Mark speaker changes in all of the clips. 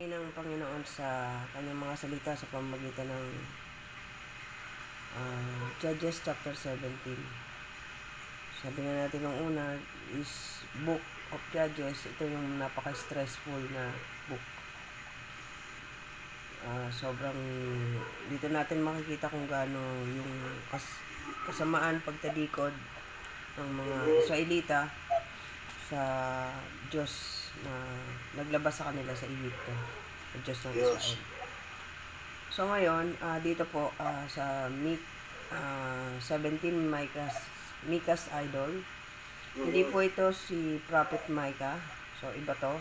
Speaker 1: ng Panginoon sa kanyang mga salita sa pamamagitan ng ah, Judges chapter 17. Sabi nga natin nung una is book of Judges. Ito yung napaka-stressful na book. Ah, sobrang dito natin makikita kung gaano yung kas, kasamaan pagtalikod ng mga Israelita sa Diyos na naglabas sa kanila sa Egypto. Sa Diyos ng Israel. So ngayon, ah, dito po ah, sa Mik, ah, 17 Micah's, Micah's Idol. Hindi po ito si Prophet Micah. So iba to.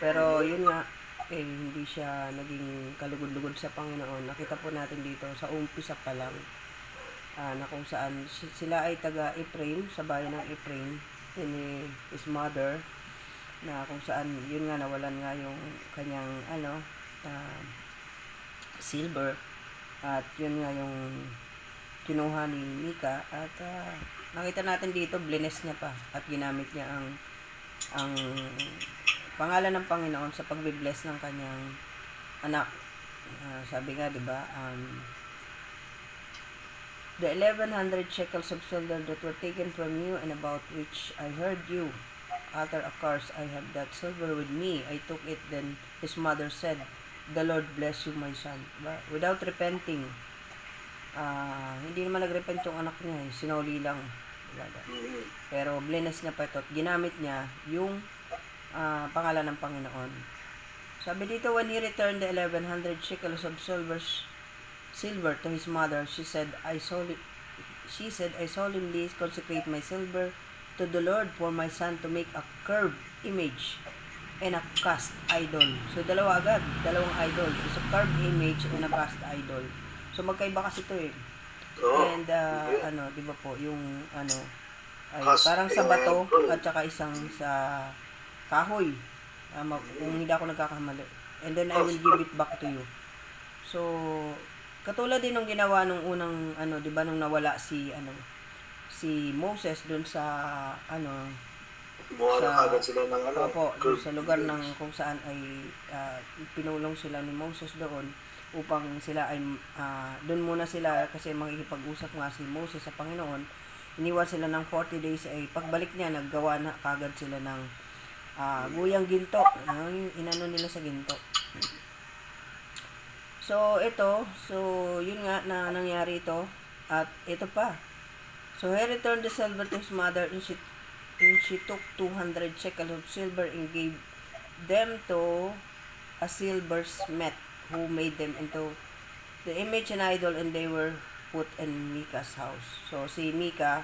Speaker 1: Pero yun nga, eh, hindi siya naging kalugod-lugod sa Panginoon. Nakita po natin dito sa umpisa pa lang ah, na kung saan si- sila ay taga Ephraim, sa bayan ng Ephraim, ni his mother, na kung saan yun nga nawalan nga yung kanyang ano, ah, silver at yun nga yung kinuha ni Mika at ah, nakita natin dito blines niya pa at ginamit niya ang ang pangalan ng Panginoon sa pagbe-bless ng kanyang anak. Ah, sabi nga, 'di ba? Um, the 1100 shekels of silver that were taken from you and about which I heard you utter a curse, I have that silver with me. I took it. Then his mother said, The Lord bless you, my son. Diba? Without repenting. Ah, hindi naman nag-repent yung anak niya eh. Sinuli lang. Diba? Pero blines niya pa ito ginamit niya yung ah, pangalan ng Panginoon. Sabi dito, when he returned the 1100 shekels of silver, silver to his mother, she said, I solemn, she said, I solemnly consecrate my silver to the Lord for my son to make a curved image and a cast idol. So, dalawa agad. Dalawang idol. It's a carved image and a cast idol. So, magkaiba kasi ito eh.
Speaker 2: Oo.
Speaker 1: And, uh, ano, di ba po, yung, ano, ay
Speaker 2: Cast
Speaker 1: parang sa bato at saka isang sa kahoy. Tama, kung hindi ako nagkakamali. And then, I will give it back to you. So, katulad din ng ginawa nung unang, ano, di ba, nung nawala si, ano, si Moses dun sa, ano,
Speaker 2: Kumuha na
Speaker 1: sa-
Speaker 2: kagad sila ng ano.
Speaker 1: Opo, doon sa lugar ng kung saan ay ah, pinulong sila ni Moses doon upang sila ay ah, doon muna sila kasi makikipag-usap nga si Moses sa Panginoon. Iniwan sila ng 40 days ay pagbalik niya naggawa na kagad sila ng ah, guyang ginto. Yung inano nila sa ginto. So ito, so yun nga na nangyari ito at ito pa. So he returned the silver to his mother and she and she took 200 shekels of silver and gave them to a silversmith who made them into the image and idol and they were put in Mika's house. So si Mika,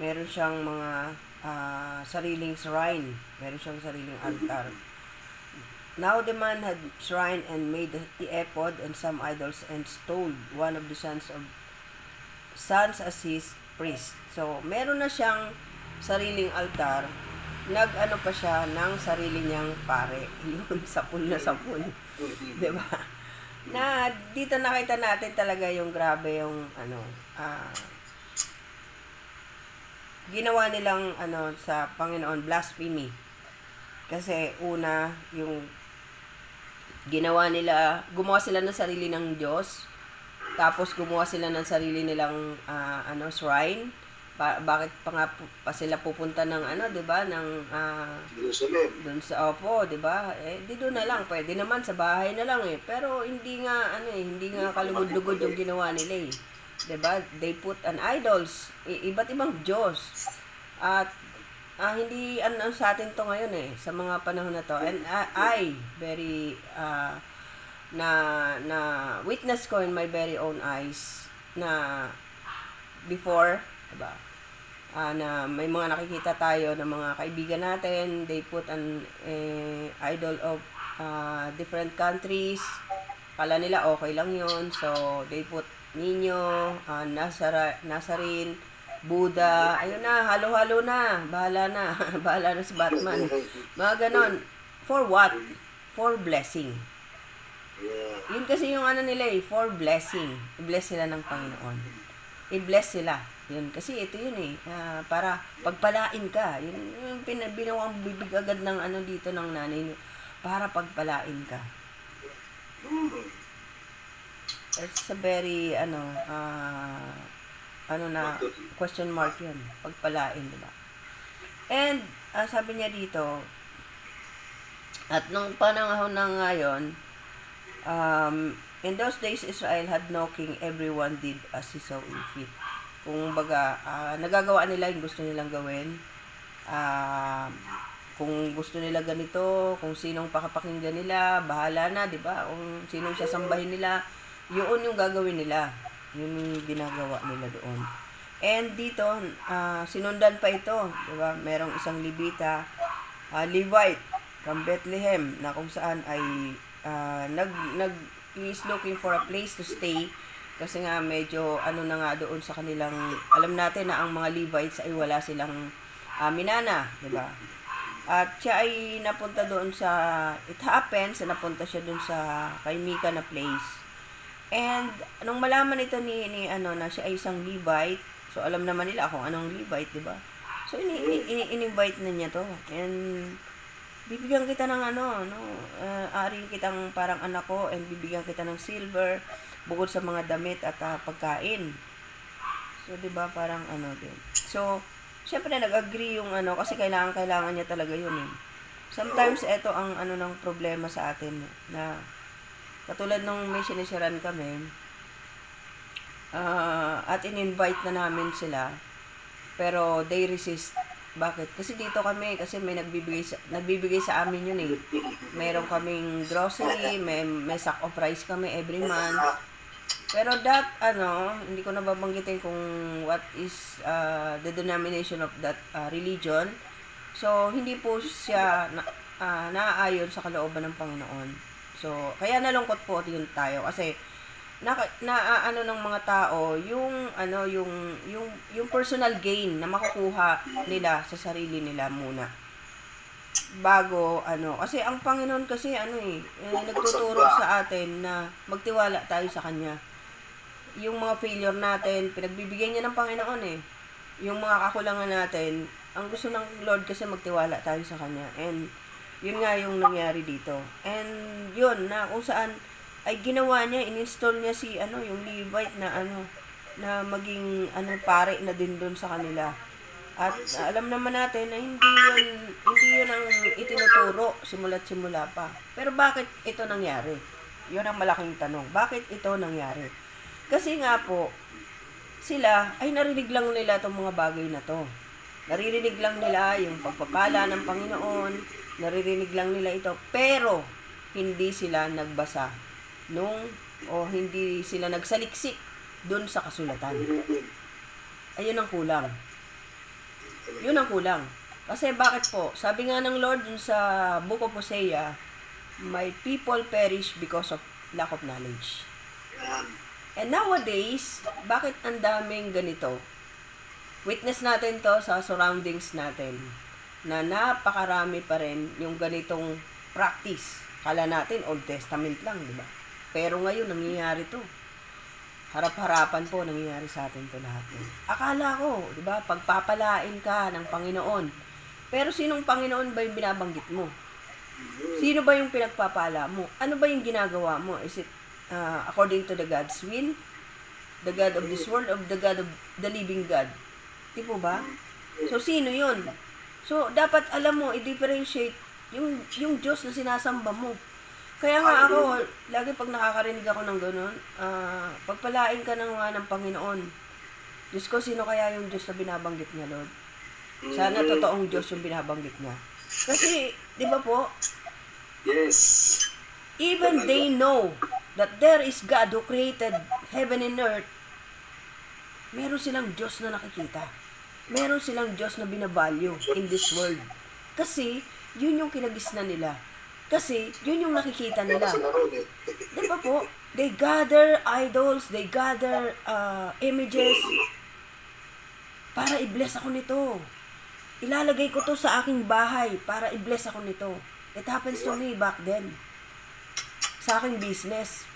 Speaker 1: meron siyang mga ah, sariling shrine. Meron siyang sariling altar. Now the man had shrine and made the ephod and some idols and stole one of the sons of sons as his priest. So, meron na siyang sariling altar. Nag-ano pa siya ng sarili niyang pare. Yun, sapul na sapul. Ba? Na dito nakita natin talaga yung grabe yung ano, ah, ginawa nilang ano sa Panginoon blasphemy. Kasi una yung ginawa nila, gumawa sila ng sarili ng Diyos. Tapos gumawa sila ng sarili nilang ah, ano shrine. Ba- bakit pa nga pu- pa sila pupunta ng ano, 'di ba, ng ah,
Speaker 2: Jerusalem.
Speaker 1: doon sa opo, 'di ba? Eh di doon na lang, pwede naman sa bahay na lang eh. Pero hindi nga ano eh, hindi nga kalugod-lugod yung ginawa nila eh. 'Di ba? They put an idols, i- iba't ibang Diyos. At ah, hindi ano sa atin to ngayon eh, sa mga panahon na to. And I, I very ah, na na witness ko in my very own eyes na before, 'di ba? ah, na may mga nakikita tayo ng mga kaibigan natin, they put an eh, idol of ah, different countries. Kala nila okay lang yon So, they put Nino, uh, Nazara, Nazarene, Buddha, ayun na, halo-halo na, bahala na, bahala na si Batman. Mga ganon. For what? For blessing.
Speaker 2: Yeah.
Speaker 1: Yun kasi yung ano nila eh, for blessing. I-bless sila ng Panginoon. I-bless sila. Yun, kasi ito yun eh, ah, para pagpalain ka. Yun, yung pin- binawang bibig agad ng ano dito ng nanay ni para pagpalain ka. It's a very, ano, ah, ano na, question mark yun. Pagpalain, di ba? And, ah, sabi niya dito, at nung panahon na ngayon, um, in those days, Israel had no king, everyone did as he saw fit. Kung baga, ah, nagagawa nila yung gusto nilang gawin. Ah, kung gusto nila ganito, kung sinong pakapakinggan nila, bahala na, di ba? Kung sinong sasambahin nila, yun yung gagawin nila. Yun yung ginagawa nila doon. And dito, ah, sinundan pa ito, di ba? Merong isang Libita, ah, Levite, from Bethlehem, na kung saan ay ah, nag, nag, is looking for a place to stay kasi nga medyo ano na nga doon sa kanilang alam natin na ang mga Levites ay wala silang ah, minana, 'di ba? At siya ay napunta doon sa it happens na napunta siya doon sa kay Mika na place. And nung malaman ito ni, ni ano na siya ay isang Levite, so alam naman nila kung anong Levite, 'di ba? So ini, ini, ini in-invite na niya to. And bibigyan kita ng ano, no, uh, ari kitang parang anak ko and bibigyan kita ng silver bukod sa mga damit at ah, pagkain. So, 'di ba, parang ano din. So, syempre nag-agree yung ano kasi kailangan kailangan niya talaga 'yun eh. Sometimes ito ang ano ng problema sa atin na katulad nung may sinisiran kami ah, at in-invite na namin sila pero they resist bakit? Kasi dito kami, kasi may nagbibigay sa, nagbibigay sa amin yun eh. Meron kaming grocery, may, may sack of rice kami every month. Pero that, ano, hindi ko nababanggitin kung what is uh, the denomination of that uh, religion. So, hindi po siya na, uh, naaayon sa kalooban ng Panginoon. So, kaya nalungkot po yun tayo kasi na, na ano ng mga tao yung ano yung yung yung personal gain na makukuha nila sa sarili nila muna. Bago ano kasi ang Panginoon kasi ano eh, eh nagtuturo sa atin na magtiwala tayo sa kanya. Yung mga failure natin pinagbibigyan niya ng Panginoon eh. Yung mga kakulangan natin ang gusto ng Lord kasi magtiwala tayo sa kanya. And yun nga yung nangyari dito. And yun na kung saan ay ginawa niya, in-install niya si ano, yung Levite na ano, na maging ano pare na din doon sa kanila. At alam naman natin na hindi yun, hindi yun ang itinuturo simula't simula pa. Pero bakit ito nangyari? Yun ang malaking tanong. Bakit ito nangyari? Kasi nga po, sila ay narinig lang nila itong mga bagay na to. Naririnig lang nila yung pagpapala ng Panginoon, naririnig lang nila ito, pero hindi sila nagbasa nung o hindi sila nagsaliksik doon sa kasulatan. Ayun ang kulang. Yun ang kulang. Kasi bakit po? Sabi nga ng Lord dun sa Book of Hosea, My people perish because of lack of knowledge. And nowadays, bakit ang daming ganito? Witness natin to sa surroundings natin na napakarami pa rin yung ganitong practice. Kala natin Old Testament lang, di ba? Pero ngayon, nangyayari to. Harap-harapan po, nangyayari sa atin to lahat. Eh. Akala ko, di ba, pagpapalain ka ng Panginoon. Pero sinong Panginoon ba yung binabanggit mo? Sino ba yung pinagpapala mo? Ano ba yung ginagawa mo? Is it uh, according to the God's will? The God of this world or the God of the living God? Di po ba? So, sino yun? So, dapat alam mo, i-differentiate yung, yung Diyos na sinasamba mo. Kaya nga ako, lagi pag nakakarinig ako ng ganun, ah, pagpalain ka ng nga ng Panginoon. Diyos ko, sino kaya yung Diyos na binabanggit niya, Lord? Sana totoong Diyos yung binabanggit niya. Kasi, di ba po,
Speaker 2: Yes.
Speaker 1: even they know that there is God who created heaven and earth, meron silang Diyos na nakikita. Meron silang Diyos na binavalue in this world. Kasi, yun yung kinagisna nila. Kasi, yun yung nakikita nila. Di ba po? They gather idols, they gather uh, images para i-bless ako nito. Ilalagay ko to sa aking bahay para i-bless ako nito. It happens to me back then. Sa aking business.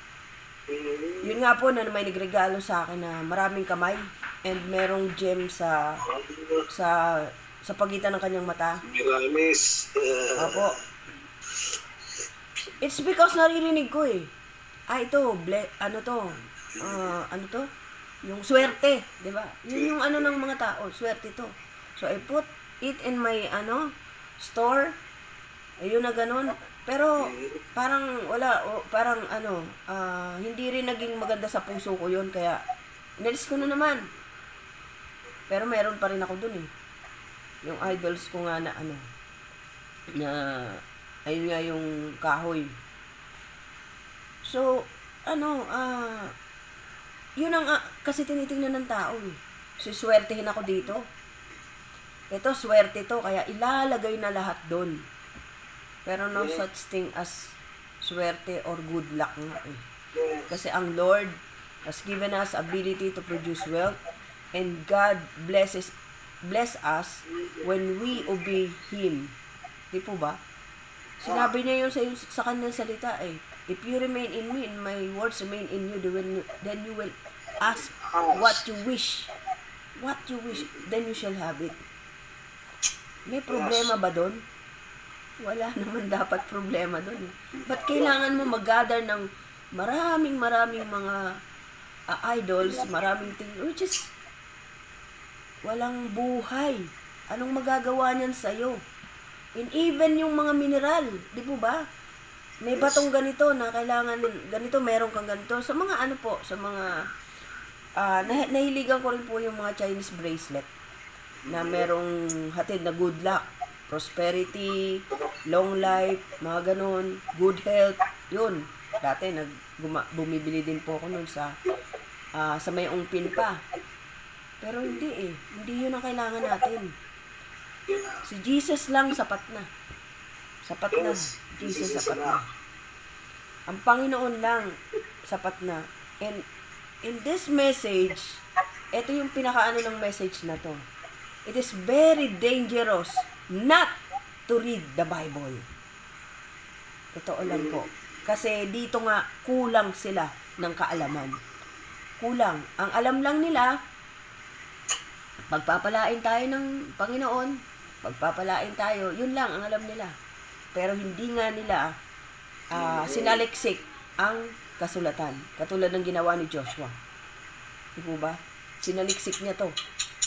Speaker 1: Yun nga po na may nagregalo sa akin na maraming kamay and merong gem sa sa sa pagitan ng kanyang mata.
Speaker 2: Miramis. Uh,
Speaker 1: Opo. It's because naririnig ko eh. Ah, ito, ble, ano to, ah, ano to? Yung swerte, di ba? Yun yung ano ng mga tao, swerte to. So, I put it in my, ano, store. Ayun na ganun. Pero, parang, wala, o, parang, ano, ah, hindi rin naging maganda sa puso ko yun, kaya, inalis ko na naman. Pero meron pa rin ako dun eh. Yung idols ko nga na, ano, na, ayun nga yung kahoy. So, ano, ah, yun ang, ah, kasi tinitingnan ng tao eh. Siswertehin ako dito. Ito, swerte to, kaya ilalagay na lahat doon. Pero no such thing as swerte or good luck nga eh. Kasi ang Lord has given us ability to produce wealth and God blesses bless us when we obey Him. Di po ba? Sinabi niya yun sa, sa kanyang salita eh. If you remain in me and my words remain in you, then you, will ask what you wish. What you wish, then you shall have it. May problema ba doon? Wala naman dapat problema doon. eh. Ba't kailangan mo mag-gather ng maraming maraming mga ah, idols, maraming things, which is walang buhay. Anong magagawa niyan sa'yo? And even yung mga mineral, di po ba? May batong ganito na kailangan, ganito, meron kang ganito. Sa mga ano po, sa mga, ah nah- nahiligan ko rin po yung mga Chinese bracelet na merong hatid na good luck, prosperity, long life, mga ganun, good health, yun. Dati nag guma- bumibili din po ako nun sa ah, sa may ungpin pa. Pero hindi eh, hindi yun ang kailangan natin. Si Jesus lang sapat na. Sapat na. Jesus sapat na. Ang Panginoon lang sapat na. And in this message, ito yung pinakaano ng message na to. It is very dangerous not to read the Bible. Totoo lang po. Kasi dito nga kulang sila ng kaalaman. Kulang. Ang alam lang nila, pagpapalain tayo ng Panginoon, pagpapalain tayo, yun lang ang alam nila. Pero hindi nga nila ah, sinaliksik ang kasulatan. Katulad ng ginawa ni Joshua. Di po ba? Sinaliksik niya to.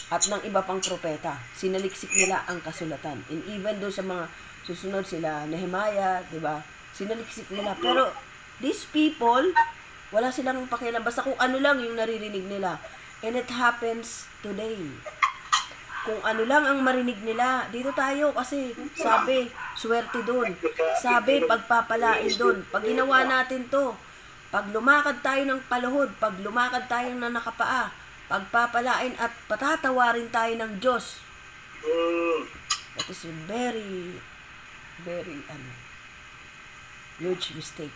Speaker 1: At ng iba pang propeta, sinaliksik nila ang kasulatan. And even doon sa mga susunod sila, Nehemiah, di ba? Sinaliksik nila. Pero these people, wala silang pakialam. Basta kung ano lang yung naririnig nila. And it happens today. Kung ano lang ang marinig nila, dito tayo kasi sabi, swerte doon. Sabi, pagpapalain doon. Pag ginawa natin to, pag lumakad tayo ng paluhod, pag lumakad tayo na nakapaa, pagpapalain at patatawarin tayo ng Diyos. That is a very, very, ano, huge mistake.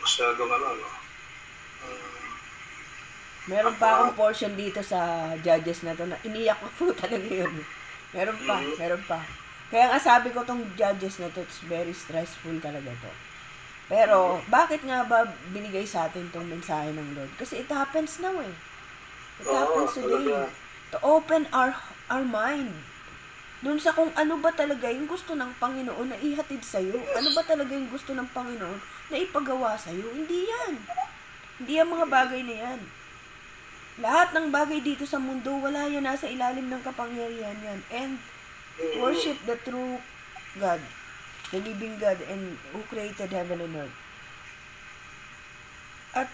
Speaker 2: Masyadong ano, no?
Speaker 1: Meron pa akong portion dito sa judges na to na iniyak ko po talaga yun. Meron pa, meron pa. Kaya nga sabi ko tong judges na to, it's very stressful talaga to. Pero, bakit nga ba binigay sa atin tong mensahe ng Lord? Kasi it happens now eh. It happens today. To open our our mind. Doon sa kung ano ba talaga yung gusto ng Panginoon na ihatid sa'yo. Ano ba talaga yung gusto ng Panginoon na ipagawa sa'yo. Hindi yan. Hindi yan mga bagay na yan. Lahat ng bagay dito sa mundo, wala yan nasa ilalim ng kapangyarihan yan. And worship the true God, the living God, and who created heaven and earth. At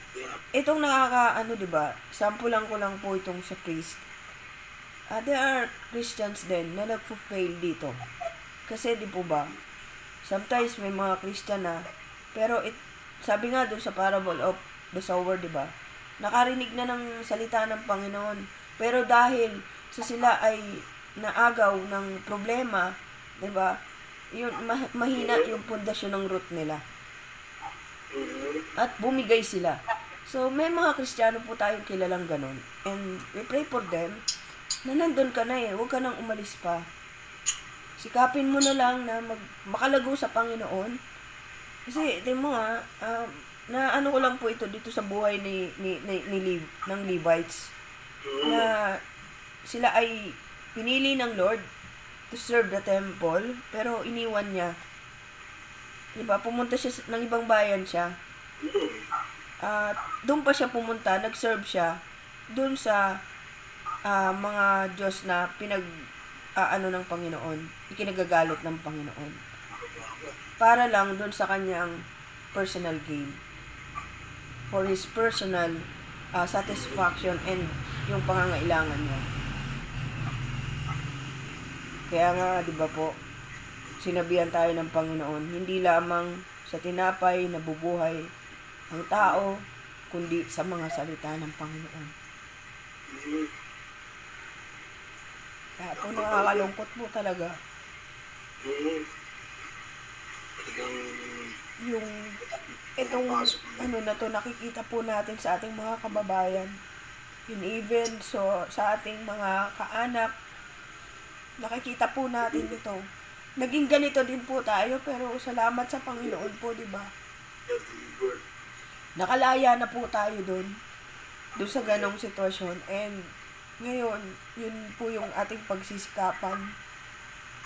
Speaker 1: itong nakaka, ano, ba, sampulan ko lang po itong sa priest. Ah, there are Christians din na nagpo-fail dito. Kasi di po ba, sometimes may mga Christian na, pero it, sabi nga doon sa parable of the sower, di ba, nakarinig na ng salita ng Panginoon. Pero dahil sa sila ay naagaw ng problema, di ba, yun, ma- mahina yung pundasyon ng root nila. At bumigay sila. So, may mga Kristiyano po tayong kilalang ganun. And we pray for them na nandun ka na eh. Huwag ka nang umalis pa. Sikapin mo na lang na mag, makalago sa Panginoon. Kasi, tingnan mo nga, um, na ano ko lang po ito dito sa buhay ni, ni, ni, ni Lev- ng Levites. Na sila ay pinili ng Lord to serve the temple, pero iniwan niya Di ba? Pumunta siya ng ibang bayan siya. At doon pa siya pumunta, nag-serve siya doon sa ah, mga Diyos na pinag ah, ano ng Panginoon, ikinagagalit ng Panginoon. Para lang doon sa kanyang personal gain. For his personal ah, satisfaction and yung pangangailangan niya. Kaya nga, di ba po, sinabihan tayo ng Panginoon, hindi lamang sa tinapay na bubuhay ang tao, kundi sa mga salita ng Panginoon. Kaya po nakakalungkot po talaga
Speaker 2: Mm. Talagang
Speaker 1: yung itong ano na to nakikita po natin sa ating mga kababayan. And even so sa ating mga kaanak, nakikita po natin ito. Naging ganito din po tayo pero salamat sa Panginoon po, di ba? Nakalaya na po tayo doon. Doon sa ganong sitwasyon. And ngayon, yun po yung ating pagsisikapan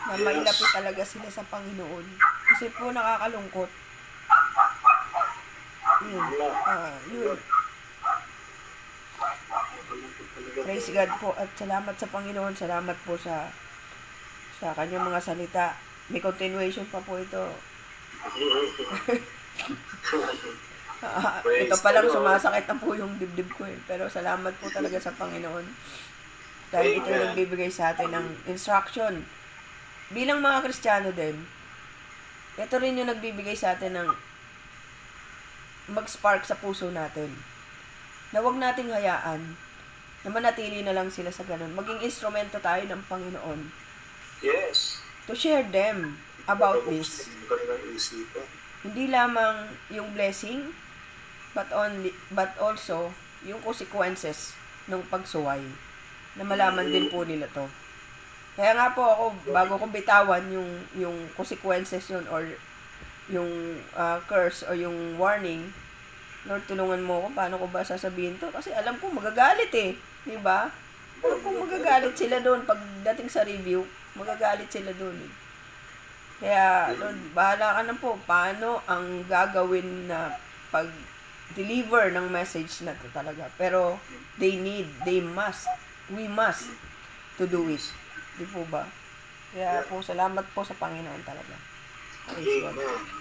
Speaker 1: na mailapit talaga sila sa Panginoon. Kasi po nakakalungkot. Yun. Ah, yun. Praise God po at salamat sa Panginoon. Salamat po sa sa kanyang mga salita. May continuation pa po ito. Ah, ito pa lang sumasakit na po yung dibdib ko eh. Pero salamat po talaga sa Panginoon. Dahil ito yung nagbibigay sa atin ng instruction. Bilang mga Kristiyano din, ito rin yung nagbibigay sa atin ng mag-spark sa puso natin. Na huwag nating hayaan na manatili na lang sila sa ganun. Maging instrumento tayo ng Panginoon
Speaker 2: Yes.
Speaker 1: to share them about this. Hindi lamang yung blessing, but only but also yung consequences ng pagsuway na malaman din po nila to. Kaya nga po ako bago ko bitawan yung yung consequences yun or yung ah, curse o yung warning, Lord tulungan mo ako paano ko ba sasabihin to kasi alam ko magagalit eh, 'di ba? Alam ko magagalit sila doon pagdating sa review, magagalit sila doon eh. Kaya, Lord, bahala ka na po. Paano ang gagawin na pag-deliver ng message na to talaga. Pero, they need, they must, we must to do it. Di po ba? Kaya po, salamat po sa Panginoon talaga. Praise God.
Speaker 2: Amen.